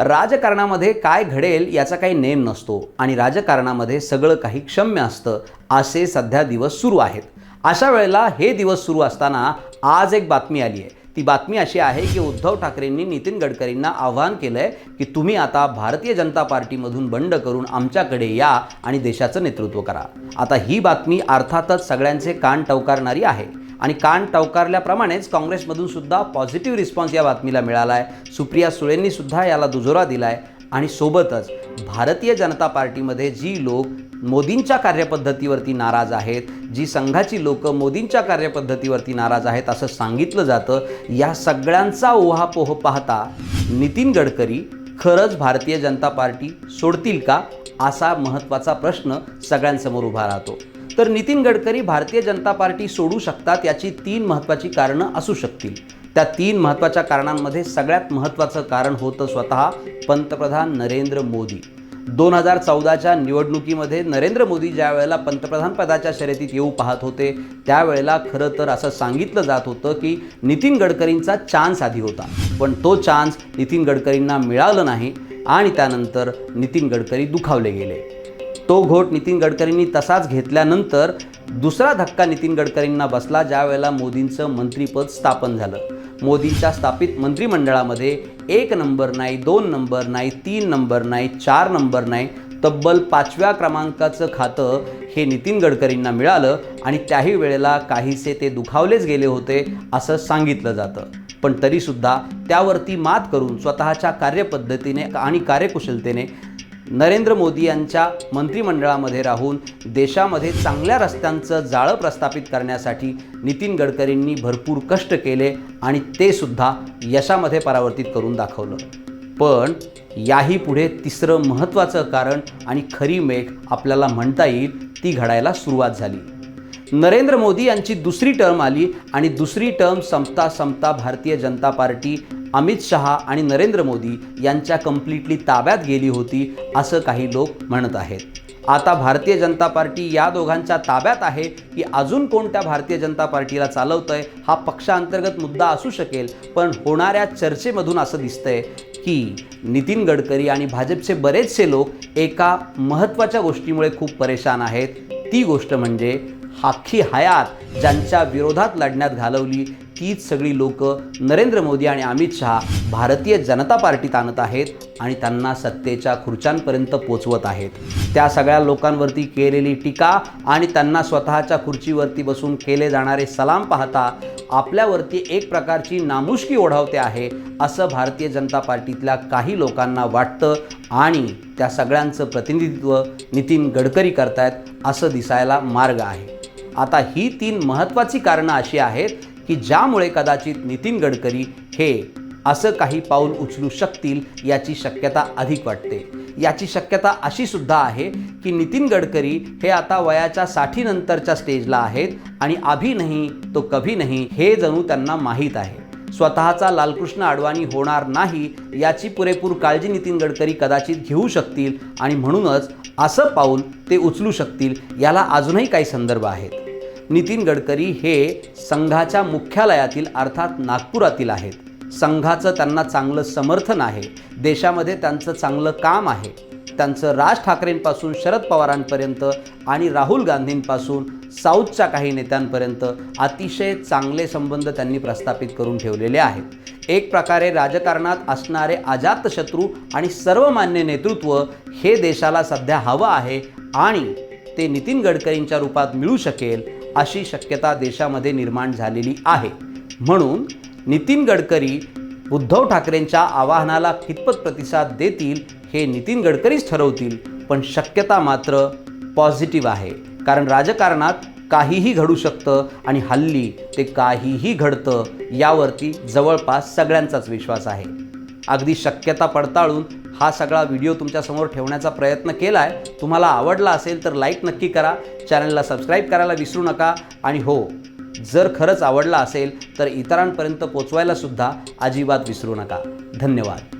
राजकारणामध्ये काय घडेल याचा काही नेम नसतो आणि राजकारणामध्ये सगळं काही क्षम्य असतं असे सध्या दिवस सुरू आहेत. अशा वेळेला हे दिवस सुरू असताना आज एक बातमी आली आहे ती बातमी अशी आहे की उद्धव ठाकरेंनी नितीन गडकरींना आवाहन केलं आहे की तुम्ही आता भारतीय जनता पार्टीमधून बंड करून आमच्याकडे या आणि देशाचं नेतृत्व करा. आता ही बातमी अर्थातच सगळ्यांचे कान टवकारणारी आहे. आणि कान टवकारल्याप्रमाणेच काँग्रेसमधून सुद्धा पॉझिटिव्ह रिस्पॉन्स या बातमीला मिळाला आहे सुप्रिया सुळेंनी सुद्धा याला दुजोरा दिला आहे आणि सोबतच भारतीय जनता पार्टीमध्ये जी लोक मोदींच्या कार्यपद्धतीवरती नाराज आहेत जी संघाची लोकं मोदींच्या कार्यपद्धतीवरती नाराज आहेत असं सांगितलं जातं या सगळ्यांचा ओहापोह पाहता नितीन गडकरी खरंच भारतीय जनता पार्टी सोडतील का असा महत्त्वाचा प्रश्न सगळ्यांसमोर उभा राहतो. तर नितीन गडकरी भारतीय जनता पार्टी सोडू शकतात याची तीन महत्त्वाची कारणं असू शकतील. त्या तीन महत्त्वाच्या कारणांमध्ये सगळ्यात महत्त्वाचं कारण होतं स्वतः पंतप्रधान नरेंद्र मोदी. दोन हजार चौदाच्या निवडणुकीमध्ये नरेंद्र मोदी ज्या वेळेला पंतप्रधान पदाच्या शर्यतीत येऊ पाहत होते त्यावेळेला खरं तर असं सांगितलं जात होतं की नितीन गडकरींचा चान्स आधी होता. पण तो चान्स नितीन गडकरींना मिळालं नाही आणि त्यानंतर नितीन गडकरी दुखावले गेले. तो घोट नितीन गडकरींनी तसाच घेतल्यानंतर दुसरा धक्का नितीन गडकरींना बसला ज्यावेळेला मोदींचं मंत्रिपद स्थापन झालं. मोदींच्या स्थापित मंत्रिमंडळामध्ये एक नंबर नाही दोन नंबर नाही तीन नंबर नाही चार नंबर नाही तब्बल पाचव्या क्रमांकाचं खातं हे नितीन गडकरींना मिळालं आणि त्याही वेळेला काहीसे ते दुखावलेच गेले होते असं सांगितलं जातं. पण तरीसुद्धा त्यावरती मात करून स्वतःच्या कार्यपद्धतीने आणि कार्यकुशलतेने नरेंद्र मोदी यांच्या मंत्रिमंडळामध्ये राहून देशामध्ये चांगल्या रस्त्यांचं जाळं प्रस्थापित करण्यासाठी नितीन गडकरींनी भरपूर कष्ट केले आणि ते सुद्धा यशामध्ये परावर्तित करून दाखवलं. पण याही पुढे तिसरं महत्त्वाचं कारण आणि खरी मेघ आपल्याला म्हणता येईल ती घडायला सुरुवात झाली. नरेंद्र मोदी यांची दुसरी टर्म आली आणि दुसरी टर्म संपता संपता भारतीय जनता पार्टी अमित शहा आणि नरेंद्र मोदी यांच्या कम्प्लिटली ताब्यात गेली होती असं काही लोक म्हणत आहेत. आता भारतीय जनता पार्टी या दोघांच्या ताब्यात आहे की अजून कोणत्या भारतीय जनता पार्टीला चालवतंय हा पक्षांतर्गत मुद्दा असू शकेल पण होणाऱ्या चर्चेमधून असं दिसतंय की नितीन गडकरी आणि भाजपचे बरेचसे लोक एका महत्त्वाच्या गोष्टीमुळे खूप परेशान आहेत. ती गोष्ट म्हणजे अख्खी हयात ज्यांच्या विरोधात लढण्यात घालवली तीच सगळी लोक नरेंद्र मोदी आणि अमित शहा भारतीय जनता पार्टीत आणत आहेत आणि त्यांना सत्तेच्या खुर्च्यांपर्यंत पोचवत आहेत. त्या सगळ्या लोकांवरती केलेली टीका आणि त्यांना स्वतःच्या खुर्चीवरती बसून केले जाणारे सलाम पाहता आपल्यावरती एक प्रकारची नामुष्की ओढावते आहे असं भारतीय जनता पार्टीतल्या काही लोकांना वाटतं आणि त्या सगळ्यांचं प्रतिनिधित्व नितीन गडकरी करतायत असं दिसायला मार्ग आहे. आता ही तीन महत्त्वाची कारणं अशी आहेत की ज्यामुळे कदाचित नितीन गडकरी हे असं काही पाऊल उचलू शकतील याची शक्यता अधिक वाटते. याची शक्यता अशी सुद्धा आहे की नितीन गडकरी हे आता वयाच्या साठीनंतरच्या स्टेजला आहेत आणि आभी नाही तो कभी नाही हे जणू त्यांना माहीत आहे. स्वतःचा लालकृष्ण अडवाणी होणार नाही याची पुरेपूर काळजी नितीन गडकरी कदाचित घेऊ शकतील आणि म्हणूनच असं पाऊल ते उचलू शकतील याला अजूनही काही संदर्भ आहेत. नितीन गडकरी हे संघाच्या मुख्यालयातील अर्थात नागपुरातील आहेत. संघाचं त्यांना चांगलं समर्थन आहे. देशामध्ये त्यांचं चांगलं काम आहे. त्यांचं राज ठाकरेंपासून शरद पवारांपर्यंत आणि राहुल गांधींपासून साऊथच्या काही नेत्यांपर्यंत अतिशय चांगले संबंध त्यांनी प्रस्थापित करून ठेवलेले आहेत. एक प्रकारे राजकारणात असणारे अजातशत्रू आणि सर्वमान्य नेतृत्व हे देशाला सध्या हवं आहे आणि ते नितीन गडकरींच्या रूपात मिळू शकेल अशी शक्यता देशामध्ये निर्माण झालेली आहे. म्हणून नितीन गडकरी उद्धव ठाकरेंच्या आवाहनाला कितपत प्रतिसाद देतील हे नितीन गडकरीच ठरवतील पण शक्यता मात्र पॉझिटिव्ह आहे. कारण राजकारणात काहीही घडू शकतं आणि हल्ली ते काहीही घडतं यावरती जवळपास सगळ्यांचाच विश्वास आहे. अगदी शक्यता पडताळून हा सगळा व्हिडिओ तुमच्यासमोर ठेवण्याचा प्रयत्न केला आहे तुम्हाला आवडला असेल तर लाईक नक्की करा. चॅनलला सबस्क्राईब करायला विसरू नका. आणि हो जर खरंच आवडला असेल तर इतरांपर्यंत पोचवायलासुद्धा अजिबात विसरू नका. धन्यवाद.